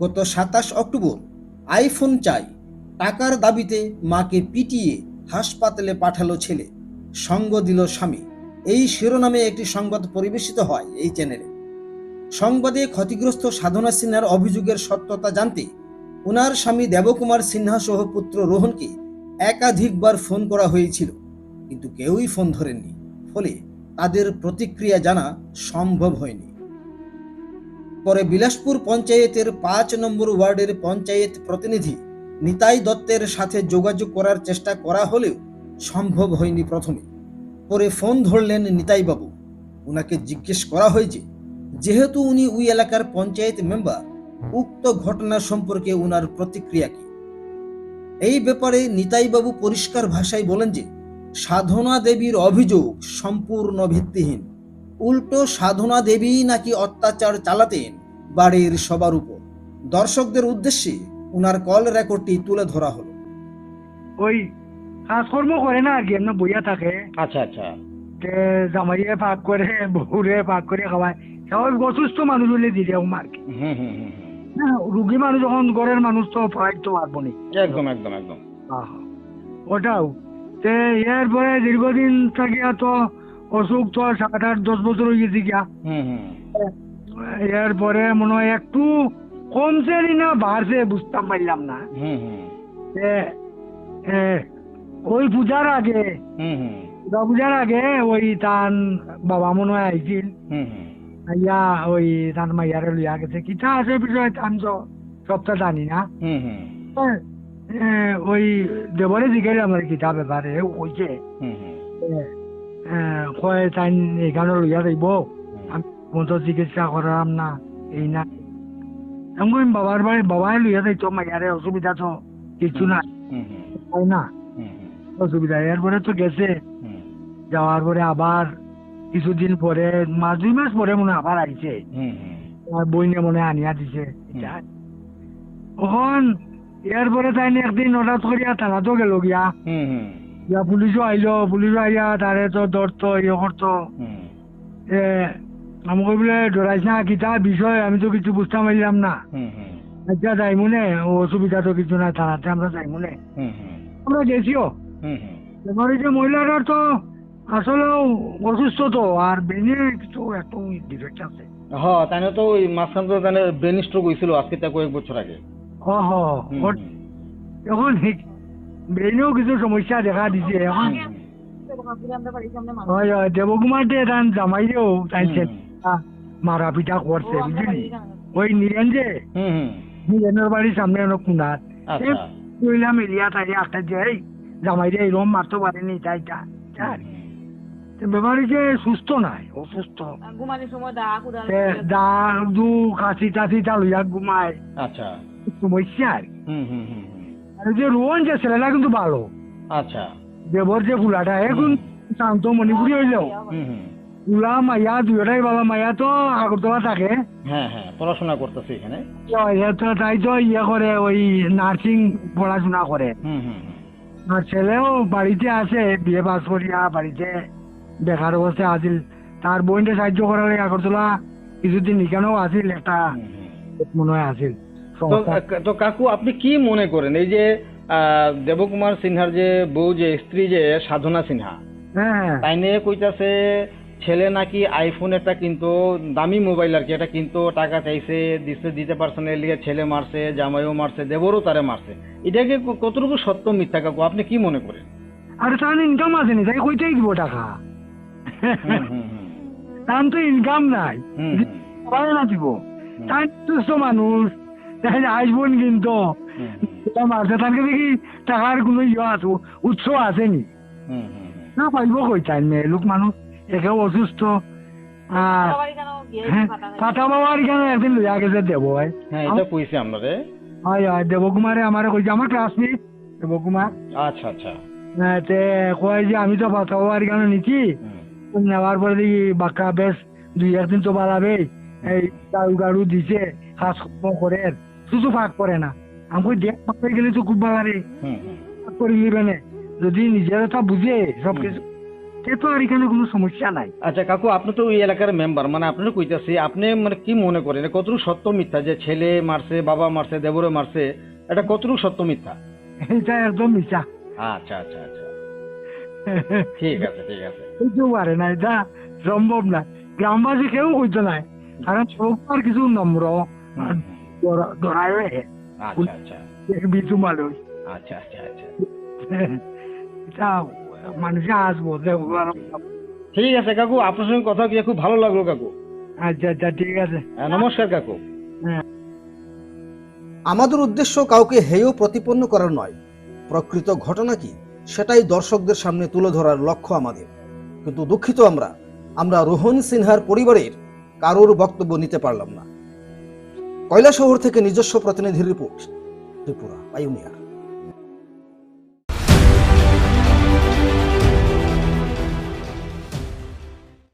গত সাতাশ October iPhone চাই টাকার দাবিতে মাকে পিটিয়ে হাসপাতালে পাঠালো ছেলে। সঙ্গ দিল স্বামী। এই শিরোনামে একটি সংবাদ পরিবেশিত হয় এই চ্যানেলে। সংবাদে ক্ষতিগ্রস্ত সাধনা সিনহার অভিযোগের সত্যতা জানতে ওনার স্বামী দেবকুমার সিনহা সহ পুত্র রোহনকে একাধিকবার ফোন করা হয়েছিল, কিন্তু কেউই ফোন ধরেননি। ফলে তাদের প্রতিক্রিয়া জানা সম্ভব হয়নি। পরে বিলাসপুর পঞ্চায়েতের পাঁচ নম্বর ওয়ার্ডের পঞ্চায়েত প্রতিনিধি নিতাই দত্তের সাথে যোগাযোগ করার চেষ্টা করা হলেও সম্ভব হয়নি প্রথমে। পরে ফোন ধরলেন নিতাইবাবু। ওনাকে জিজ্ঞেস করা হয়েছে যেহেতু উনি ওই এলাকার পঞ্চায়েত মেম্বার, উক্ত ঘটনা সম্পর্কে ওনার প্রতিক্রিয়া কি? এই ব্যাপারে নিতাইবাবু পরিষ্কার ভাষায় বলেন যে, সাধনা দেবীর অভিযোগ সম্পূর্ণ ভিত্তিহীন। উল্টো সাধনা দেবী নাকি অত্যাচার চালাতেন বাড়ির সবার উপর। দর্শকদের উদ্দেশ্যে উনার কল রেকর্ডটি তুলে ধরা হলো। ওই কাজকর্ম করে না আর কি এমনি বইয়া থাকে। আচ্ছা আচ্ছা। তে জামাইয়ে পাক করে বহুরে পাক করে খাওয়ায়। সবাই অসুস্থ মানুষ হলে দিলে আর কি হুম হুম হুম হুম। না, রুগী মানুষ যখন ঘরের মানুষ তো তো পারব নি। একদম একদম একদম। আহা, ওটাও তে এরপরে দীর্ঘদিন থাকিয়া তো অসুখ তো সাত আট দশ বছর হয়ে গেছে গিয়া। এরপরে মনে হয় একটু কমছে না বাড়ছে বুঝতাম পারলাম না। ওই পূজার আগে দুর্গা পূজার আগে ওই তান বাবা মনে হয় আইছিল। আইয়া ওই তান মাইয়ারে লইয়া গেছে। কিতা আছে বিষয় আমি তো সবটা জানি না। ওই দেবরে জিজ্ঞাসা আমার কিতা ব্যাপারে এ, কয় তাই এখানে লইয়া যাইব আমি মতো চিকিৎসা করাম না এই না আমি কইম বাবার বাড়ি বাবাই লইয়া যাইতো মাইয়ারে অসুবিধা তো কিছু না হুম হুম তাই না হুম হুম অসুবিধা এরপরে তো গেছে যাওয়ার পরে আবার কিছুদিন পরে মাস দুই মাস পরে মনে আবার আইছে আর বইনে মনে আনিয়া দিছে। তখন এরপরে তাই একদিন হঠাৎ করিয়া থানাতো গেল গিয়া গিয়া পুলিশও আইলো পুলিশও আইয়া তারে তো ধরতো ইয়ে করতো এ আমি বলে ডরাইছ না কিতা বিষয় আমি তো কিছু বুঝতে পারলাম না। আচ্ছা যাই মনে ও অসুবিধা তো কিছু নাই থানাতে আমরা যাই মনে হুম হুম। আমরা গেছিও এবার যে মহিলারা তো আসলেও অসুস্থ তো আর বেনে কিছু একটু ডিফেক্ট আছে। হ তাই তো ওই মাঝখান তো তাই ব্রেন স্ট্রোক হয়েছিল আজকে তা কয়েক বছর আগে। হো ওর- এখন ব্রেনেও কিছু সমস্যা দেখা দিছে এখন হয় হয় দেবকুমার দে তান জামাইরেও তাই মারা পিটা করছে বুঝলি ওই নিলেন যে নিলেনের বাড়ির সামনে অনেক কুনার কইলাম এরিয়া তাই একটা যে এই জামাইরে এরকম মারতে পারেনি তাইটা ব্যাপার যে সুস্থ নাই অসুস্থ দা দা কাশি টাশি তা লইয়া ঘুমায় আচ্ছা সমস্যা আর হুম হুম হুম। আর যে রোহন যে ছেলেটা কিন্তু ভালো। আচ্ছা। দেবর যে এখন শান্ত মণিপুরি হইলেও। মাইয়া দুইটাই মাইয়া তো আগরতলা থাকে। হ্যাঁ হ্যাঁ পড়াশোনা করতেছে এখানে। তাই তো ইয়ে করে ওই নার্সিং পড়াশোনা করে। আর ছেলেও বাড়িতে আছে বিয়ে পাস করিয়া বাড়িতে বেকার অবস্থা আছিল। তার বোনটা সাহায্য করার আগরতলা কিছুদিন এখানেও আছিল একটা। মনে হয় আছিল। তো কাকু আপনি কি মনে করেন? এই যে দেবকুমার সিনহার যে বউ যে স্ত্রী যে সাধনা সিনহা হ্যাঁ তাই নিয়ে কইতাছে ছেলে নাকি আইফোন একটা কিন্তু দামি মোবাইল আর কি এটা কিন্তু টাকা চাইছে দিতে দিতে পারছে না এর লিগে ছেলে মারছে জামাইও মারছে দেবরও তারে মারছে। এটাকে ক- কতটুকু সত্য মিথ্যা কাকু? আপনি কি মনে করেন? আর তার ইনকাম আছে নি তাই কইতেই দিব টাকা। তার তো ইনকাম নাই। না দিব? তাই সুস্থ মানুষ আসবেন কিন্তু। এটা দেখি টাকার কোনো ইয়ে আছে উৎস আছে নি পাইব কই তাই মেয়ে লোক মানুষ একেও অসুস্থ। আর হ্যাঁ পাতা বাবার কেন একদিন লইয়া গেছে দেব হয় হ্যাঁ এটা কইছে আপনারে হয় হয় দেবকুমারে আমার কইছে আমার ক্লাসমেট দেবকুমার। আচ্ছা আচ্ছা। হ্যাঁ, তে কয় যে আমি তো পাতা বাবার কেন নিচ্ছি নেওয়ার পরে দেখি বাক্কা বেশ দুই একদিন তো বাড়াবে এই গাড়ু গাড়ু দিছে কাজ কর্ম করে। শুধু ফাঁক করে না। আমি দেখ ফাঁক গেলে তো খুব। ফাঁক করে নিবে না যদি নিজের কথা বুঝে সব কিছু তো আর এখানে কোনো সমস্যা নাই। আচ্ছা কাকু আপনি তো ওই এলাকার মেম্বার মানে আপনার কইতাছি আপনি মানে কি মনে করেন এটা কতটুকু সত্য মিথ্যা? যে ছেলে মারছে বাবা মারছে দেবরে মারছে এটা কতটুকু সত্য মিথ্যা? এটা একদম মিশা আচ্ছা আচ্ছা আচ্ছা। ঠিক আছে ঠিক আছে। বুঝতে পারে না এটা সম্ভব না গ্রামবাসী কেউ কইতো নাই। কারণ সবার কিছু নম্র আচ্ছা আচ্ছা। মানুষ আচ্ছা আচ্ছা আচ্ছা। এটা মানুষে আসব ঠিক আছে কাকু আপনার সঙ্গে কথা কি খুব ভালো লাগল কাকু। আচ্ছা আচ্ছা ঠিক আছে। হ্যাঁ, নমস্কার কাকু। আমাদের উদ্দেশ্য কাউকে হেয় প্রতিপন্ন করার নয়। প্রকৃত ঘটনা কি সেটাই দর্শকদের সামনে তুলে ধরার লক্ষ্য আমাদের। কিন্তু দুঃখিত আমরা আমরা রোহন সিনহার পরিবারের কারোর বক্তব্য নিতে পারলাম না। কয়লা শহর থেকে নিজস্ব প্রতিনিধির রিপোর্ট ত্রিপুরা পাইউনিয়ার